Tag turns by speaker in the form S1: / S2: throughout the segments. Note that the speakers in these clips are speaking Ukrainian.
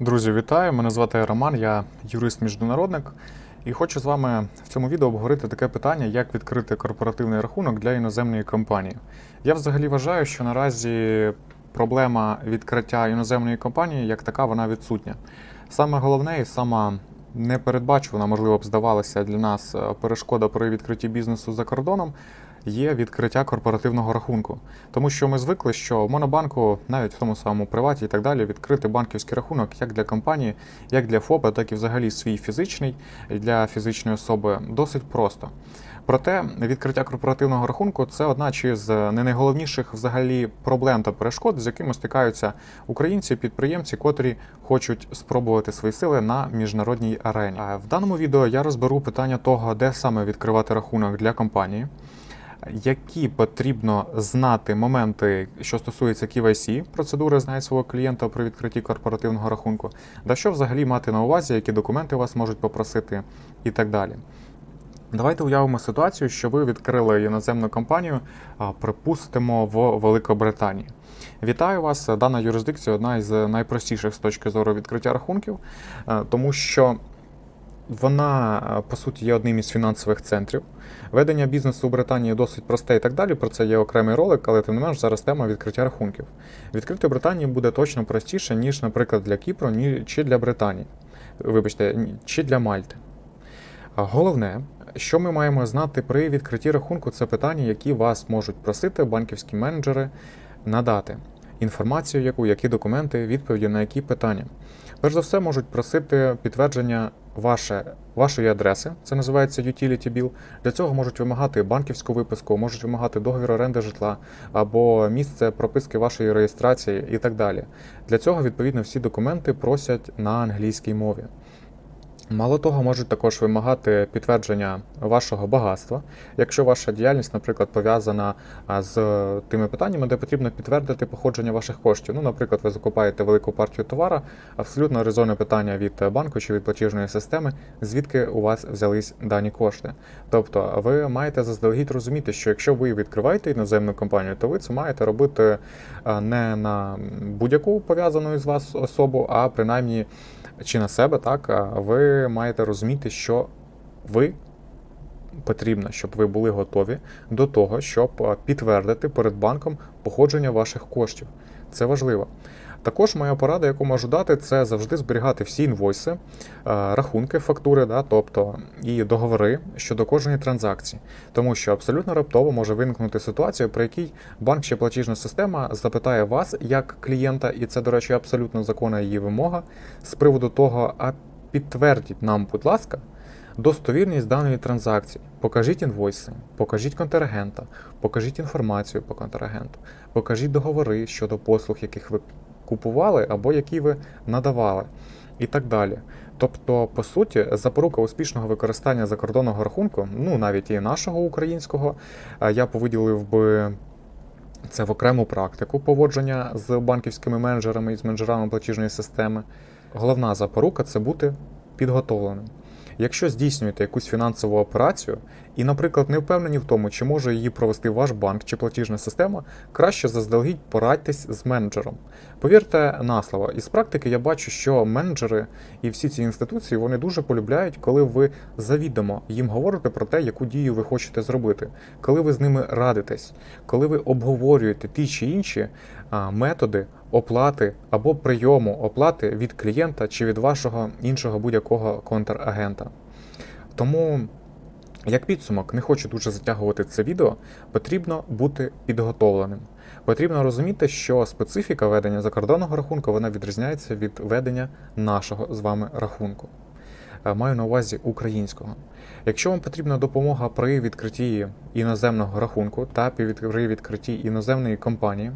S1: Друзі, вітаю! Мене звати Роман, я юрист-міжнародник, і хочу з вами в цьому відео обговорити таке питання, як відкрити корпоративний рахунок для іноземної компанії. Я взагалі вважаю, що наразі проблема відкриття іноземної компанії як така вона відсутня. Саме головне і сама непередбачувана, можливо б здавалася для нас е, перешкода при відкритті бізнесу за кордоном. Є відкриття корпоративного рахунку, тому що ми звикли, що в монобанку, навіть в тому самому приваті і так далі, відкрити банківський рахунок як для компанії, як для ФОПа, так і взагалі свій фізичний для фізичної особи досить просто. Проте відкриття корпоративного рахунку це одна чи з не найголовніших взагалі проблем та перешкод, з якими стикаються українці, підприємці, котрі хочуть спробувати свої сили на міжнародній арені. В даному відео я розберу питання того, де саме відкривати рахунок для компанії які потрібно знати моменти, що стосується KYC, процедури знає свого клієнта при відкритті корпоративного рахунку, да що взагалі мати на увазі, які документи вас можуть попросити і так далі. Давайте уявимо ситуацію, що ви відкрили іноземну компанію, припустимо, в Великобританії. Вітаю вас! Дана юрисдикція одна із найпростіших з точки зору відкриття рахунків, е, тому що вона, е, по суті, є одним із фінансових центрів. Ведення бізнесу у Британії досить просте і так далі. Про це є окремий ролик, але тим не менш зараз тема відкриття рахунків. Відкрити Британії буде точно простіше, ніж, наприклад, для Кіпру, чи для Британії. Вибачте, чи для Мальти. Головне, що ми маємо знати при відкритті рахунку, це питання, які вас можуть просити банківські менеджери надати. Інформацію, яку, які документи, відповіді на які питання. Перш за все, можуть просити підтвердження ваше, вашої адреси, це називається utility bill. Для цього можуть вимагати банківську виписку, можуть вимагати договір оренди житла або місце прописки вашої реєстрації і так далі. Для цього, відповідно, всі документи просять на англійській мові. Мало того, можуть також вимагати підтвердження вашого багатства, якщо ваша діяльність, наприклад, пов'язана з тими питаннями, де потрібно підтвердити походження ваших коштів. Ну, наприклад, ви закупаєте велику партію товара, абсолютно резонне питання від банку чи від платіжної системи, звідки у вас взялись дані кошти. Тобто, ви маєте заздалегідь розуміти, що якщо ви відкриваєте іноземну компанію, то ви це маєте робити не на будь-яку пов'язану із вас особу, а принаймні чи на себе, так, ви маєте розуміти, що ви потрібно, щоб ви були готові до того, щоб підтвердити перед банком походження ваших коштів. Це важливо. Також моя порада, яку можу дати, це завжди зберігати всі інвойси, е, рахунки, фактури, да, тобто і договори щодо кожної транзакції, тому що абсолютно раптово може виникнути ситуація, при якій банк чи платіжна система запитає вас як клієнта, і це, до речі, абсолютно законна її вимога з приводу того, а підтвердіть нам, будь ласка, достовірність даної транзакції. Покажіть інвойси, покажіть контрагента, покажіть інформацію по контрагенту, покажіть договори щодо послуг, яких ви купували або які ви надавали, і так далі. Тобто, по суті, запорука успішного використання закордонного рахунку, ну навіть і нашого українського, е, я повиділив би це в окрему практику поводження з банківськими менеджерами і з менеджерами платіжної системи. Головна запорука це бути підготовленим. Якщо здійснюєте якусь фінансову операцію і, наприклад, не впевнені в тому, чи може її провести ваш банк чи платіжна система, краще заздалегідь порадьтесь з менеджером. Повірте на слово, із практики я бачу, що менеджери і всі ці інституції вони дуже полюбляють, коли ви завідомо їм говорите про те, яку дію ви хочете зробити, коли ви з ними радитесь, коли ви обговорюєте ті чи інші методи оплати або прийому оплати від клієнта чи від вашого іншого будь-якого контрагента. Тому, як підсумок, не хочу дуже затягувати це відео, потрібно бути підготовленим. Потрібно розуміти, що специфіка ведення закордонного рахунку вона відрізняється від ведення нашого з вами рахунку. Е, Маю на увазі українського. Якщо вам потрібна допомога при відкритті іноземного рахунку та при відкритті іноземної компанії,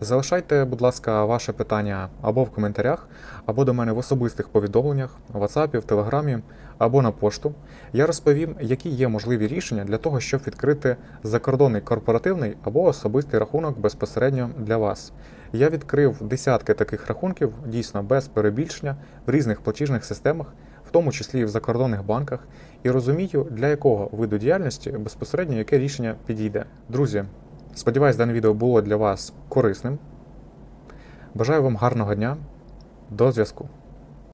S1: залишайте, будь ласка, ваше питання або в коментарях, або до мене в особистих повідомленнях, в WhatsApp, в Телеграмі, або на пошту. Я розповім, які є можливі рішення для того, щоб відкрити закордонний корпоративний або особистий рахунок безпосередньо для вас. Я відкрив десятки таких рахунків, дійсно без перебільшення, в різних платіжних системах, в тому числі і в закордонних банках, і розумію, для якого виду діяльності безпосередньо яке рішення підійде. Друзі, сподіваюсь, дане відео було для вас корисним. Бажаю вам гарного дня. До зв'язку.